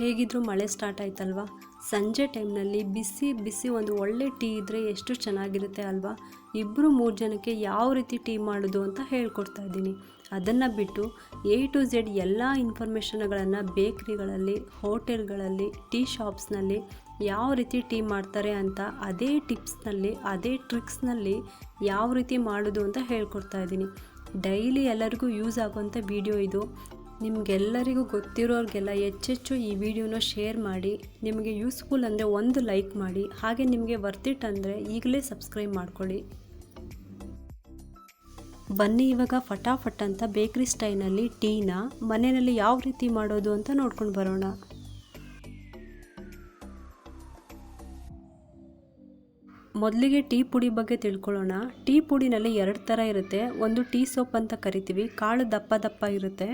ಹೇಗಿದ್ರೂ ಮಳೆ ಸ್ಟಾರ್ಟ್ ಆಯ್ತಲ್ವಾ? ಸಂಜೆ ಟೈಮ್ನಲ್ಲಿ ಬಿಸಿ ಬಿಸಿ ಒಂದು ಒಳ್ಳೆ ಟೀ ಇದ್ದರೆ ಎಷ್ಟು ಚೆನ್ನಾಗಿರುತ್ತೆ ಅಲ್ವಾ? ಇಬ್ಬರು ಮೂರು ಜನಕ್ಕೆ ಯಾವ ರೀತಿ ಟೀ ಮಾಡೋದು ಅಂತ ಹೇಳ್ಕೊಡ್ತಾ ಇದ್ದೀನಿ. ಅದನ್ನು ಬಿಟ್ಟು ಎ ಟು ಝೆಡ್ ಎಲ್ಲ ಇನ್ಫಾರ್ಮೇಷನ್ಗಳನ್ನು ಬೇಕ್ರಿಗಳಲ್ಲಿ ಹೋಟೆಲ್ಗಳಲ್ಲಿ ಟೀ ಶಾಪ್ಸ್ನಲ್ಲಿ ಯಾವ ರೀತಿ ಟೀ ಮಾಡ್ತಾರೆ ಅಂತ ಅದೇ ಟಿಪ್ಸ್ನಲ್ಲಿ ಅದೇ ಟ್ರಿಕ್ಸ್ನಲ್ಲಿ ಯಾವ ರೀತಿ ಮಾಡೋದು ಅಂತ ಹೇಳ್ಕೊಡ್ತಾ ಇದ್ದೀನಿ. ಡೈಲಿ ಎಲ್ಲರಿಗೂ ಯೂಸ್ ಆಗುವಂಥ ವಿಡಿಯೋ ಇದು. ನಿಮಗೆಲ್ಲರಿಗೂ ಗೊತ್ತಿರೋರಿಗೆಲ್ಲ ಹೆಚ್ಚೆಚ್ಚು ಈ ವಿಡಿಯೋನ ಶೇರ್ ಮಾಡಿ, ನಿಮಗೆ ಯೂಸ್ಫುಲ್ ಅಂದರೆ ಒಂದು ಲೈಕ್ ಮಾಡಿ, ಹಾಗೆ ನಿಮಗೆ ವರ್ತಿಟ್ ಅಂದರೆ ಈಗಲೇ ಸಬ್ಸ್ಕ್ರೈಬ್ ಮಾಡ್ಕೊಳ್ಳಿ. ಬನ್ನಿ ಇವಾಗ ಫಟಾಫಟ್ ಅಂತ ಬೇಕ್ರಿ ಸ್ಟೈಲ್ನಲ್ಲಿ ಟೀನ, ಮನೆಯಲ್ಲಿ ಯಾವ ರೀತಿ ಮಾಡೋದು ಅಂತ ನೋಡ್ಕೊಂಡು ಬರೋಣ. ಮೊದಲಿಗೆ ಟೀ ಪುಡಿ ಬಗ್ಗೆ ತಿಳ್ಕೊಳ್ಳೋಣ. ಟೀ ಪುಡಿನಲ್ಲಿ ಎರಡು ಥರ ಇರುತ್ತೆ. ಒಂದು ಟೀ ಸೋಪ್ ಅಂತ ಕರಿತೀವಿ. ಕಾಳು ದಪ್ಪ ದಪ್ಪ ಇರುತ್ತೆ.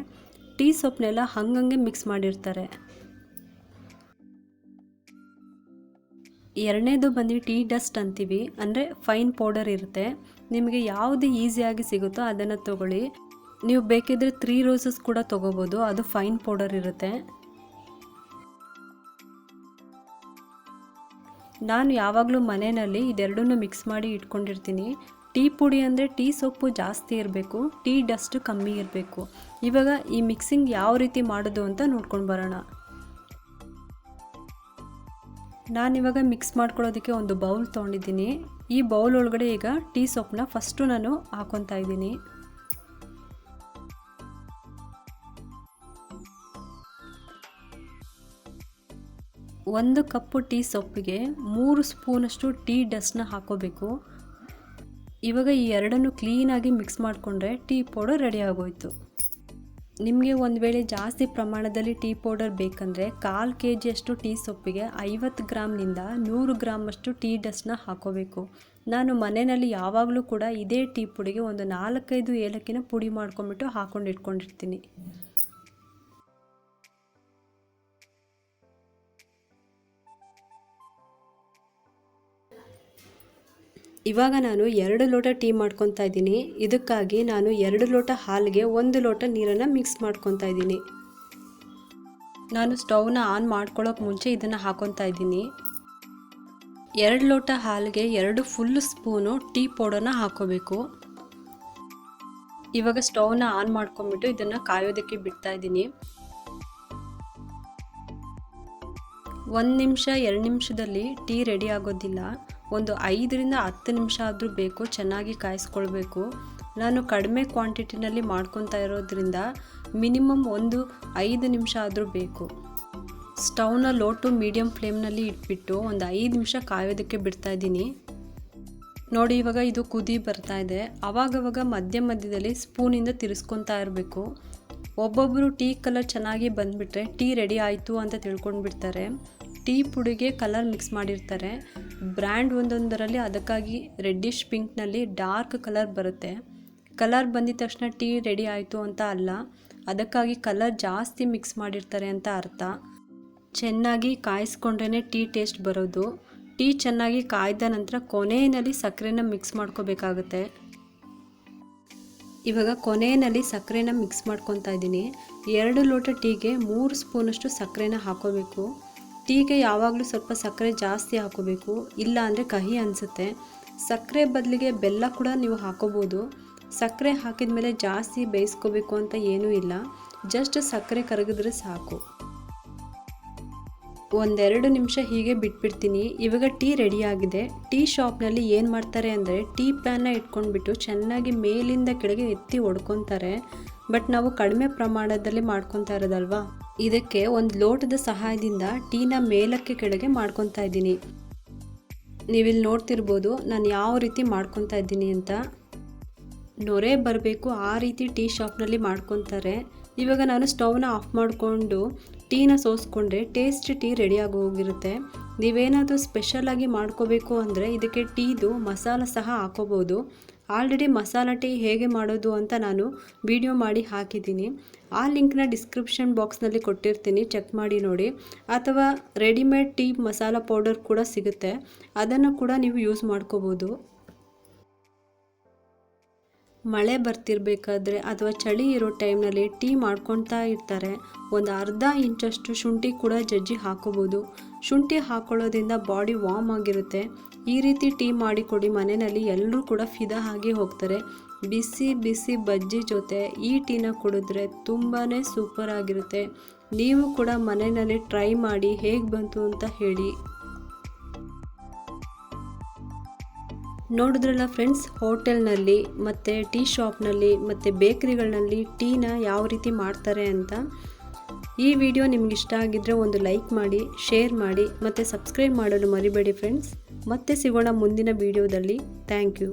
ಟೀ ಸೊಪ್ಪನ್ನೆಲ್ಲ ಹಂಗಂಗೆ ಮಿಕ್ಸ್ ಮಾಡಿರ್ತಾರೆ. ಎರಡನೇದು ಬಂದು ಟೀ ಡಸ್ಟ್ ಅಂತೀವಿ. ಅಂದರೆ ಫೈನ್ ಪೌಡರ್ ಇರುತ್ತೆ. ನಿಮಗೆ ಯಾವುದು ಈಸಿಯಾಗಿ ಸಿಗುತ್ತೋ ಅದನ್ನು ತಗೊಳ್ಳಿ. ನೀವು ಬೇಕಿದ್ರೆ ತ್ರೀ ರೋಸಸ್ ಕೂಡ ತೊಗೋಬೋದು. ಅದು ಫೈನ್ ಪೌಡರ್ ಇರುತ್ತೆ. ನಾನು ಯಾವಾಗಲೂ ಮನೆಯಲ್ಲಿ ಇದೆರಡನ್ನೂ ಮಿಕ್ಸ್ ಮಾಡಿ ಇಟ್ಕೊಂಡಿರ್ತೀನಿ. ಟೀ ಪುಡಿ ಅಂದರೆ ಟೀ ಸೊಪ್ಪು ಜಾಸ್ತಿ ಇರಬೇಕು, ಟೀ ಡಸ್ಟ್ ಕಮ್ಮಿ ಇರಬೇಕು. ಇವಾಗ ಈ ಮಿಕ್ಸಿಂಗ್ ಯಾವ ರೀತಿ ಮಾಡೋದು ಅಂತ ನೋಡ್ಕೊಂಡು ಬರೋಣ. ನಾನಿವಾಗ ಮಿಕ್ಸ್ ಮಾಡ್ಕೊಳ್ಳೋದಕ್ಕೆ ಒಂದು ಬೌಲ್ ತೊಗೊಂಡಿದ್ದೀನಿ. ಈ ಬೌಲ್ ಒಳಗಡೆ ಈಗ ಟೀ ಸೊಪ್ಪನ್ನ ಫಸ್ಟು ನಾನು ಹಾಕೊತಾ ಇದ್ದೀನಿ. ಒಂದು ಕಪ್ಪು ಟೀ ಸೊಪ್ಪಿಗೆ ಮೂರು ಸ್ಪೂನಷ್ಟು ಟೀ ಡಸ್ಟ್ನ ಹಾಕೋಬೇಕು. ಇವಾಗ ಈ ಎರಡನ್ನು ಕ್ಲೀನಾಗಿ ಮಿಕ್ಸ್ ಮಾಡಿಕೊಂಡ್ರೆ ಟೀ ಪೌಡರ್ ರೆಡಿ ಆಗೋಯ್ತು. ನಿಮಗೆ ಒಂದು ವೇಳೆ ಜಾಸ್ತಿ ಪ್ರಮಾಣದಲ್ಲಿ ಟೀ ಪೌಡರ್ ಬೇಕಂದರೆ ಕಾಲು ಕೆ ಜಿಯಷ್ಟು ಟೀ ಸೊಪ್ಪಿಗೆ ಐವತ್ತು ಗ್ರಾಮ್ನಿಂದ ನೂರು ಗ್ರಾಮಷ್ಟು ಟೀ ಡಸ್ಟ್ನ ಹಾಕೋಬೇಕು. ನಾನು ಮನೆಯಲ್ಲಿ ಯಾವಾಗಲೂ ಕೂಡ ಇದೇ ಟೀ ಪುಡಿಗೆ ಒಂದು ನಾಲ್ಕೈದು ಏಲಕ್ಕಿನ ಪುಡಿ ಮಾಡ್ಕೊಂಬಿಟ್ಟು ಹಾಕೊಂಡು ಇಟ್ಕೊಂಡಿರ್ತೀನಿ. ಇವಾಗ ನಾನು ಎರಡು ಲೋಟ ಟೀ ಮಾಡ್ಕೊತಾ ಇದ್ದೀನಿ. ಇದಕ್ಕಾಗಿ ನಾನು ಎರಡು ಲೋಟ ಹಾಲಿಗೆ ಒಂದು ಲೋಟ ನೀರನ್ನು ಮಿಕ್ಸ್ ಮಾಡ್ಕೊತಾ ಇದ್ದೀನಿ. ನಾನು ಸ್ಟೌವ್ನ ಆನ್ ಮಾಡ್ಕೊಳ್ಳೋಕೆ ಮುಂಚೆ ಇದನ್ನು ಹಾಕೊತಾ ಇದ್ದೀನಿ. ಎರಡು ಲೋಟ ಹಾಲಿಗೆ ಎರಡು ಫುಲ್ ಸ್ಪೂನು ಟೀ ಪೌಡರ್ನ ಹಾಕೋಬೇಕು. ಇವಾಗ ಸ್ಟೌವ್ನ ಆನ್ ಮಾಡ್ಕೊಂಬಿಟ್ಟು ಇದನ್ನು ಕಾಯೋದಕ್ಕೆ ಬಿಡ್ತಾ ಇದ್ದೀನಿ. ಒಂದು ನಿಮಿಷ, ಎರಡು ನಿಮಿಷದಲ್ಲಿ ಟೀ ರೆಡಿ ಆಗೋದಿಲ್ಲ. ಒಂದು ಐದರಿಂದ ಹತ್ತು ನಿಮಿಷ ಆದರೂ ಬೇಕು, ಚೆನ್ನಾಗಿ ಕಾಯಿಸ್ಕೊಳ್ಬೇಕು. ನಾನು ಕಡಿಮೆ ಕ್ವಾಂಟಿಟಿನಲ್ಲಿ ಮಾಡ್ಕೊತಾ ಇರೋದ್ರಿಂದ ಮಿನಿಮಮ್ ಒಂದು ಐದು ನಿಮಿಷ ಆದರೂ ಬೇಕು. ಸ್ಟವ್ನ ಲೋ ಟು ಮೀಡಿಯಮ್ ಫ್ಲೇಮ್ನಲ್ಲಿ ಇಟ್ಬಿಟ್ಟು ಒಂದು ಐದು ನಿಮಿಷ ಕಾಯೋದಕ್ಕೆ ಬಿಡ್ತಾ ಇದ್ದೀನಿ. ನೋಡಿ, ಇವಾಗ ಇದು ಕುದಿ ಬರ್ತಾ ಇದೆ. ಅವಾಗವಾಗ ಮಧ್ಯ ಮಧ್ಯದಲ್ಲಿ ಸ್ಪೂನಿಂದ ತಿರ್ಸ್ಕೊತಾ ಇರಬೇಕು. ಒಬ್ಬೊಬ್ಬರು ಟೀ ಕಲರ್ ಚೆನ್ನಾಗಿ ಬಂದುಬಿಟ್ರೆ ಟೀ ರೆಡಿ ಆಯಿತು ಅಂತ ತಿಳ್ಕೊಂಡು ಬಿಡ್ತಾರೆ ಟೀ ಪುಡಿಗೆ ಕಲರ್ ಮಿಕ್ಸ್ ಮಾಡಿರ್ತಾರೆ. ಬ್ರ್ಯಾಂಡ್ ಒಂದೊಂದರಲ್ಲಿ ಅದಕ್ಕಾಗಿ ರೆಡ್ಡಿಶ್ ಪಿಂಕ್ನಲ್ಲಿ ಡಾರ್ಕ್ ಕಲರ್ ಬರುತ್ತೆ. ಕಲರ್ ಬಂದಿದ ತಕ್ಷಣ ಟೀ ರೆಡಿ ಆಯಿತು ಅಂತ ಅಲ್ಲ, ಅದಕ್ಕಾಗಿ ಕಲರ್ ಜಾಸ್ತಿ ಮಿಕ್ಸ್ ಮಾಡಿರ್ತಾರೆ ಅಂತ ಅರ್ಥ. ಚೆನ್ನಾಗಿ ಕಾಯಿಸ್ಕೊಂಡ್ರೇ ಟೀ ಟೇಸ್ಟ್ ಬರೋದು. ಟೀ ಚೆನ್ನಾಗಿ ಕಾಯ್ದ ನಂತರ ಕೊನೆಯಲ್ಲಿ ಸಕ್ಕರೆನ ಮಿಕ್ಸ್ ಮಾಡ್ಕೋಬೇಕಾಗುತ್ತೆ. ಇವಾಗ ಕೊನೆಯಲ್ಲಿ ಸಕ್ಕರೆನ ಮಿಕ್ಸ್ ಮಾಡ್ಕೊತಾ ಇದ್ದೀನಿ. ಎರಡು ಲೋಟ ಟೀಗೆ ಮೂರು ಸ್ಪೂನಷ್ಟು ಸಕ್ಕರೆನ ಹಾಕೋಬೇಕು. ಟೀಗೆ ಯಾವಾಗಲೂ ಸ್ವಲ್ಪ ಸಕ್ಕರೆ ಜಾಸ್ತಿ ಹಾಕೋಬೇಕು, ಇಲ್ಲ ಅಂದರೆ ಕಹಿ ಅನಿಸುತ್ತೆ. ಸಕ್ಕರೆ ಬದಲಿಗೆ ಬೆಲ್ಲ ಕೂಡ ನೀವು ಹಾಕೋಬೋದು. ಸಕ್ಕರೆ ಹಾಕಿದ ಮೇಲೆ ಜಾಸ್ತಿ ಬೇಯಿಸ್ಕೋಬೇಕು ಅಂತ ಏನೂ ಇಲ್ಲ. ಜಸ್ಟ್ ಸಕ್ಕರೆ ಕರಗಿದ್ರೆ ಸಾಕು. ಒಂದೆರಡು ನಿಮಿಷ ಹೀಗೆ ಬಿಟ್ಬಿಡ್ತೀನಿ. ಇವಾಗ ಟೀ ರೆಡಿಯಾಗಿದೆ ಟೀ ಶಾಪ್ನಲ್ಲಿ ಏನು ಮಾಡ್ತಾರೆ ಅಂದರೆ ಟೀ ಪ್ಯಾನ್ನ ಇಟ್ಕೊಂಡ್ಬಿಟ್ಟು ಚೆನ್ನಾಗಿ ಮೇಲಿಂದ ಕೆಳಗೆ ಎತ್ತಿ ಒಡ್ಕೊತಾರೆ. ಬಟ್ ನಾವು ಕಡಿಮೆ ಪ್ರಮಾಣದಲ್ಲಿ ಮಾಡ್ಕೊತಾ ಇರೋದಲ್ವಾ? ಇದಕ್ಕೆ ಒಂದು ಲೋಟದ ಸಹಾಯದಿಂದ ಟೀನ ಮೇಲಕ್ಕೆ ಕೆಳಗೆ ಮಾಡ್ಕೊತಾ ಇದ್ದೀನಿ. ನೀವಿಲ್ಲಿ ನೋಡ್ತಿರ್ಬೋದು ನಾನು ಯಾವ ರೀತಿ ಮಾಡ್ಕೊತಾ ಇದ್ದೀನಿ ಅಂತ. ನೊರೆ ಬರಬೇಕು ಆ ರೀತಿ ಟೀ ಶಾಪ್ನಲ್ಲಿ ಮಾಡ್ಕೊತಾರೆ. ಇವಾಗ ನಾನು ಸ್ಟವ್ನ ಆಫ್ ಮಾಡಿಕೊಂಡು ಟೀನ ಸೋಸ್ಕೊಂಡ್ರೆ ಟೇಸ್ಟ್ ಟೀ ರೆಡಿಯಾಗಿ ಹೋಗಿರುತ್ತೆ. ನೀವೇನಾದರೂ ಸ್ಪೆಷಲಾಗಿ ಮಾಡ್ಕೋಬೇಕು ಅಂದರೆ ಇದಕ್ಕೆ ಟೀದು ಮಸಾಲ ಸಹ ಹಾಕೋಬೋದು. ಆಲ್ರೆಡಿ ಮಸಾಲ ಟೀ ಹೇಗೆ ಮಾಡೋದು ಅಂತ ನಾನು ವಿಡಿಯೋ ಮಾಡಿ ಹಾಕಿದ್ದೀನಿ. ಆ ಲಿಂಕ್ನ ಡಿಸ್ಕ್ರಿಪ್ಷನ್ ಬಾಕ್ಸ್ನಲ್ಲಿ ಕೊಟ್ಟಿರ್ತೀನಿ ಚೆಕ್ ಮಾಡಿ ನೋಡಿ. ಅಥವಾ ರೆಡಿಮೇಡ್ ಟೀ ಮಸಾಲ ಪೌಡರ್ ಕೂಡ ಸಿಗುತ್ತೆ. ಅದನ್ನು ಕೂಡ ನೀವು ಯೂಸ್ ಮಾಡ್ಕೋಬೋದು. ಮಳೆ ಬರ್ತಿರ್ಬೇಕಾದ್ರೆ ಅಥವಾ ಚಳಿ ಇರೋ ಟೈಮ್ನಲ್ಲಿ ಟೀ ಮಾಡ್ಕೊತಾ ಇರ್ತಾರೆ. ಒಂದು ಅರ್ಧ ಇಂಚಷ್ಟು ಶುಂಠಿ ಕೂಡ ಜಜ್ಜಿ ಹಾಕೋಬೋದು. ಶುಂಠಿ ಹಾಕೊಳ್ಳೋದ್ರಿಂದ ಬಾಡಿ ವಾರ್ಮ್ ಆಗಿರುತ್ತೆ. ಈ ರೀತಿ ಟೀ ಮಾಡಿಕೊಡಿ, ಮನೆಯಲ್ಲಿ ಎಲ್ಲರೂ ಕೂಡ ಫಿದಾ ಆಗಿ ಹೋಗ್ತಾರೆ. ಬಿಸಿ ಬಿಸಿ ಬಜ್ಜಿ ಜೊತೆ ಈ ಟೀನ ಕುಡಿದ್ರೆ ತುಂಬಾ ಸೂಪರ್ ಆಗಿರುತ್ತೆ. ನೀವು ಕೂಡ ಮನೆಯಲ್ಲಿ ಟ್ರೈ ಮಾಡಿ ಹೇಗೆ ಬಂತು ಅಂತ ಹೇಳಿ. ನೋಡಿದ್ರಲ್ಲ ಫ್ರೆಂಡ್ಸ್ ಹೋಟೆಲ್ನಲ್ಲಿ ಮತ್ತು ಟೀ ಶಾಪ್ನಲ್ಲಿ ಮತ್ತು ಬೇಕ್ರಿಗಳಲ್ಲಿ ಟೀನ ಯಾವ ರೀತಿ ಮಾಡ್ತಾರೆ ಅಂತ? ಈ ವಿಡಿಯೋ ನಿಮ್ಗೆ ಇಷ್ಟ ಆಗಿದ್ದರೆ ಒಂದು ಲೈಕ್ ಮಾಡಿ, ಶೇರ್ ಮಾಡಿ, ಮತ್ತು ಸಬ್ಸ್ಕ್ರೈಬ್ ಮಾಡಲು ಮರಿಬೇಡಿ ಫ್ರೆಂಡ್ಸ್ ಮತ್ತೆ ಸಿಗೋಣ ಮುಂದಿನ ವಿಡಿಯೋದಲ್ಲಿ. Thank you.